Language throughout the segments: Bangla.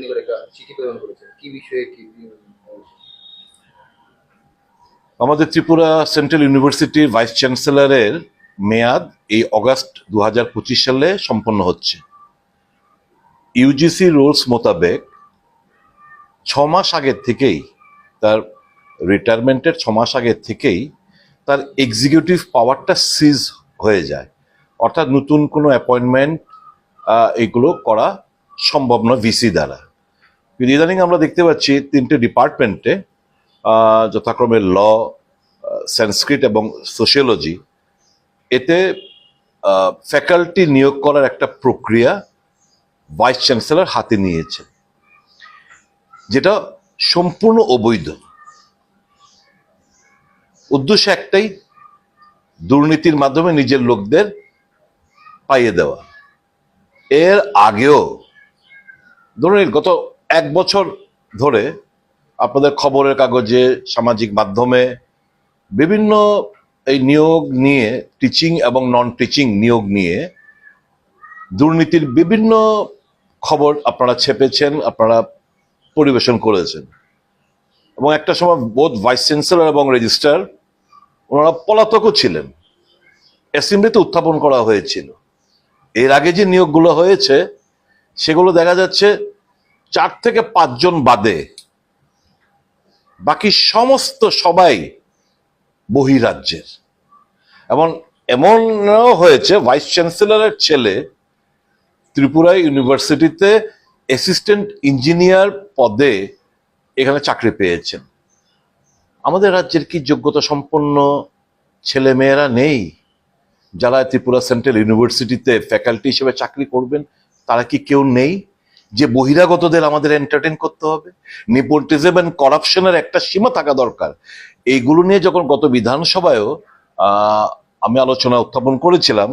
নিকট একটা চিঠি করেছেন। কি বিষয়ে কি আমাদের ত্রিপুরা সেন্ট্রাল ইউনিভার্সিটির ভাইস চ্যান্সেলরের মেয়াদ এই অগাস্ট দু হাজার পঁচিশ সালে সম্পন্ন হচ্ছে। ইউজিসি রুলস মোতাবেক ছ মাস আগের থেকেই তার রিটায়ারমেন্টের ছ মাস আগের থেকেই তার এক্সিকিউটিভ পাওয়ারটা সিজ হয়ে যায়। অর্থাৎ নতুন কোনো অ্যাপয়েন্টমেন্ট এগুলো করা সম্ভব নয় ভিসি দ্বারা। কিন্তু ইদানিং আমরা দেখতে পাচ্ছি তিনটে ডিপার্টমেন্টে যথাক্রমে ল সংস্কৃত এবং সোশিয়োলজি এতে ফ্যাকাল্টি নিয়োগ করার একটা প্রক্রিয়া ভাইস চ্যান্সেলর হাতে নিয়েছে। যেটা সম্পূর্ণ অবৈধ। উদ্দেশ্য একটাই, দুর্নীতির মাধ্যমে নিজের লোকদের পাইয়ে দেওয়া। এর আগেও ধরুন গত এক বছর ধরে আপনাদের খবরের কাগজে, সামাজিক মাধ্যমে বিভিন্ন এই নিয়োগ নিয়ে টিচিং এবং নন টিচিং নিয়োগ নিয়ে দুর্নীতির বিভিন্ন খবর আপনারা ছেপেছেন, আপনারা পরিবেশন করেছেন। এবং একটা সময় বোধ ভাইস চ্যান্সেলর এবং রেজিস্ট্রার ওনারা পলাতকও ছিলেন। অ্যাসেম্বলিতে উত্থাপন করা হয়েছিল। এর আগে যে নিয়োগগুলো হয়েছে সেগুলো দেখা যাচ্ছে চার থেকে পাঁচজন বাদে। বাকি সমস্ত সবাই বহিরাজ্যের। এবং এমনও হয়েছে, ভাইস চ্যান্সেলরের ছেলে ত্রিপুরা ইউনিভার্সিটিতে অ্যাসিস্ট্যান্ট ইঞ্জিনিয়ার পদে এখানে চাকরি পেয়েছেন। আমাদের রাজ্যের কি যোগ্যতা সম্পন্ন ছেলে মেয়েরা নেই? যারা ত্রিপুরা সেন্ট্রাল ইউনিভার্সিটিতে ফ্যাকাল্টি হিসেবে চাকরি করবেন তারা কি কেউ নেই যে বহিরাগতদের আমাদের এন্টারটেন করতে হবে? নেপোটিজম এন্ড করাপশনের একটা সীমা থাকা দরকার। এইগুলো নিয়ে যখন গত বিধানসভায়ও আমি আলোচনা উত্থাপন করেছিলাম,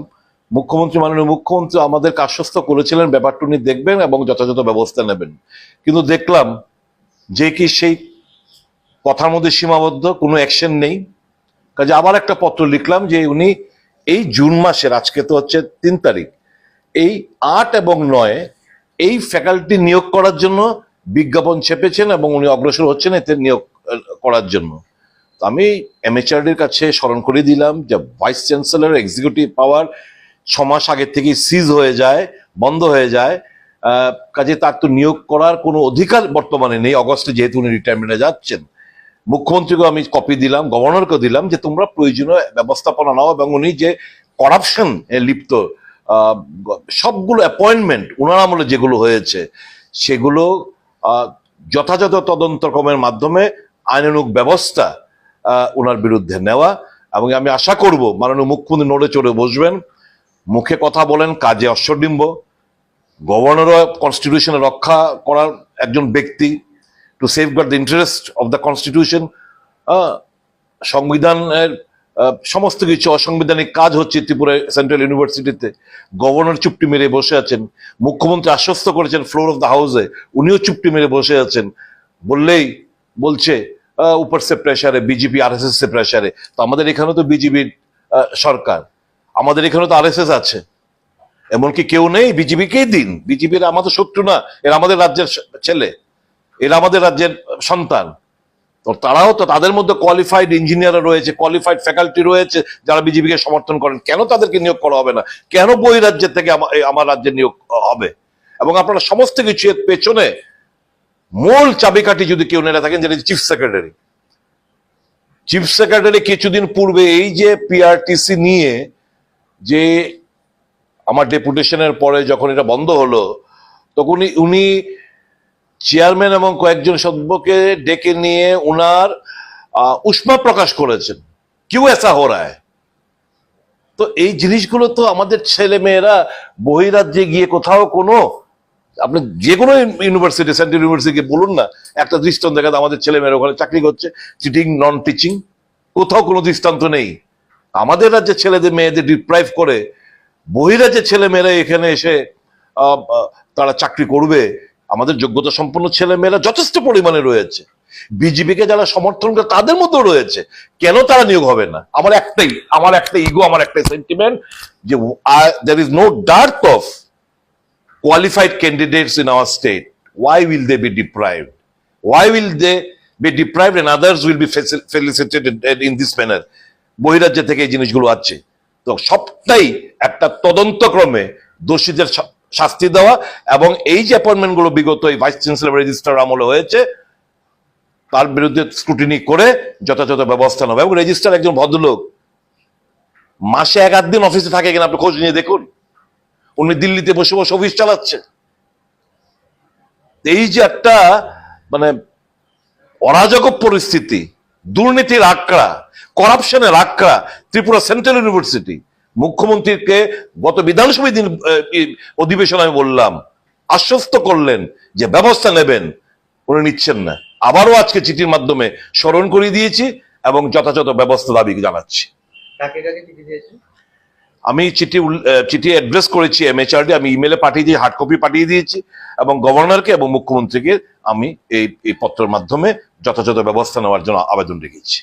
মুখ্যমন্ত্রী, মাননীয় মুখ্যমন্ত্রী আমাদের আশ্বস্ত করেছিলেন, ব্যাপারটা উনি দেখবেন এবং যথাযথ ব্যবস্থা নেবেন। কিন্তু দেখলাম যে কি সেই কথার মধ্যে সীমাবদ্ধ, কোনো অ্যাকশন নেই। কাজে আবার একটা পত্র লিখলাম যে উনি এই জুন মাসের, আজকে তো হচ্ছে তিন তারিখ এই আট এবং নয় এই ফ্যাকাল্টি নিয়োগ করার জন্য বিজ্ঞাপন ছেপেছেন এবং উনি অগ্রসর হচ্ছেন এতে নিয়োগ করার জন্য। তো আমি এমএচআরডির কাছে স্মরণ করে দিলাম যে ভাইস চ্যান্সেলর এক্সিকিউটিভ পাওয়ার ছ মাস আগের থেকেই সিজ হয়ে যায়, বন্ধ হয়ে যায়। কাজে তার তো নিয়োগ করার কোনো অধিকার বর্তমানে নেই। অগস্টে যেহেতু উনি রিটায়ারমেন্টে যাচ্ছেন। মুখ্যমন্ত্রীকে আমি কপি দিলাম গভর্নরকে দিলাম যে তোমরা প্রয়োজনীয় ব্যবস্থাপনা নাও এবং উনি যে করাপশন লিপ্ত সবগুলো অ্যাপয়েন্টমেন্ট ওনার আমলে যেগুলো হয়েছে, সেগুলো যথাযথ তদন্তক্রমের মাধ্যমে আইনানুক ব্যবস্থা ওনার বিরুদ্ধে নেওয়া এবং আমি আশা করব মাননীয় মুখ্যমন্ত্রী নড়ে চড়ে বসবেন, মুখে কথা বলেন, কাজে অশ্বডিম্ব গভর্নরও কনস্টিটিউশনে রক্ষা করার একজন ব্যক্তি to safeguard the interest of the constitution সংবিধানের সমস্ত কিছু অসাংবিধানিক কাজ হচ্ছে ত্রিপুরা সেন্ট্রাল ইউনিভার্সিটিতে। গভর্নর চুপটি মেরে বসে আছেন। মুখ্যমন্ত্রী আশ্বস্ত করেছেন ফ্লোর অফ দ্য হাউসে। উনিও চুপটি মেরে বসে আছেন। বললেই বলছে উপর সে প্রেসারে বিজেপি আর এস এস সে প্রেসারে তো আমাদের এখানে তো বিজেপির সরকার। আমাদের এখানে তো আর এস এস আছে। এমনকি কেউ নেই, বিজেপিকেই দিন। বিজেপির আমাদের শত্রু না, এরা আমাদের রাজ্যের ছেলে। এরা আমাদের রাজ্যের সন্তান। তো তারাও তো তাদের মধ্যে কোয়ালিফাইড ইঞ্জিনিয়ার রয়েছে কোয়ালিফাইড ফ্যাকাল্টি রয়েছে, যারা বিজেপিকে সমর্থন করেন। কেন তাদেরকে নিয়োগ করা হবে না? কেন বই রাজ্যের থেকে আমার রাজ্যে নিয়োগ হবে? এবং আপনারা সমস্ত কিছু এর পেছনে মূল চাবিকাঠি যদি কেউ নেড়ে থাকেন, যেটা চিফ সেক্রেটারি চিফ সেক্রেটারি কিছুদিন পূর্বে এই যে পিআরটিসি নিয়ে যে আমার ডেপুটেশনের পরে যখন এটা বন্ধ হলো, তখন উনি- উনি চেয়ারম্যান এবং কয়েকজন সভ্যকে ডেকে নিয়ে উনার উষ্মা প্রকাশ করেছেন। কিউ এসা হো রা হ্যায়? তো এই জিনিসগুলো তো আমাদের ছেলে মেয়েরা বহিরাজ্যে গিয়ে কোথাও কোনো, আপনি যে কোনো ইউনিভার্সিটি, সেন্ট্রাল ইউনিভার্সিটি বলুন না, একটা দৃষ্টান্ত দেখা আমাদের ছেলে মেয়েরা ওখানে চাকরি করছে, চিটিং, নন টিচিং, কোথাও কোনো দৃষ্টান্ত নেই। আমাদের রাজ্যে ছেলেদের, মেয়েদের ডিপ্রাইভ করে বহিরাজ্যের ছেলে মেয়েরা এখানে এসে তারা চাকরি করবে। আমাদের যোগ্যতা সম্পন্ন ছেলে মেয়েরা যথেষ্ট পরিমাণে রয়েছে। বিজেপিকে যারা সমর্থন করে তাদের মধ্যেও রয়েছে। কেন তারা নিয়োগ হবে না? আমার একটাই, আমার একটা ইগো আমার একটাই সেন্টিমেন্ট যে there is no dearth of qualified candidates in our state. Why will they be deprived? Why will they be deprived and will be facil- felicitated in this manner? বহিরাজ্য থেকে এই জিনিসগুলো আছে। তো সবটাই একটা তদন্তক্রমে দোষীদের শাস্তি দেওয়া এবং এই যে অ্যাপয়েন্টমেন্টগুলো বিগত এই ভাইস চ্যান্সেলর রেজিস্ট্রার আমলে হয়েছে, তার বিরুদ্ধে স্ক্রুটিনি করে যথাযথ ব্যবস্থা নেবে এবং রেজিস্ট্রার একজন ভদ্রলোক, মাসে এক আধ দিন অফিসে থাকে কিনা আপনি খোঁজ নিয়ে দেখুন। উনি দিল্লিতে বসে বসে অফিস চালাচ্ছে এই যে একটা মানে অরাজক পরিস্থিতি, দুর্নীতির আঁকড়া করাপশনের আঁকড়া ত্রিপুরা সেন্ট্রাল ইউনিভার্সিটি মুখ্যমন্ত্রীকে গত বিধানসভা দিন অধিবেশন আমি বললাম আশ্বস্ত করলেন যে ব্যবস্থা নেবেন উনি নিচ্ছেন না। আবারও আজকে চিঠির মাধ্যমে স্মরণ করিয়ে দিয়েছি এবং যথাযথ ব্যবস্থা দাবি জানাচ্ছি। আমি চিঠি চিঠি অ্যাড্রেস করেছি এমএচআরডি আমি ইমেলে পাঠিয়ে দিয়ে হার্ড কপি পাঠিয়ে দিয়েছি এবং গভর্নরকে এবং মুখ্যমন্ত্রীকে আমি এই এই পত্রের মাধ্যমে যথাযথ ব্যবস্থা নেওয়ার জন্য আবেদন রেখেছি।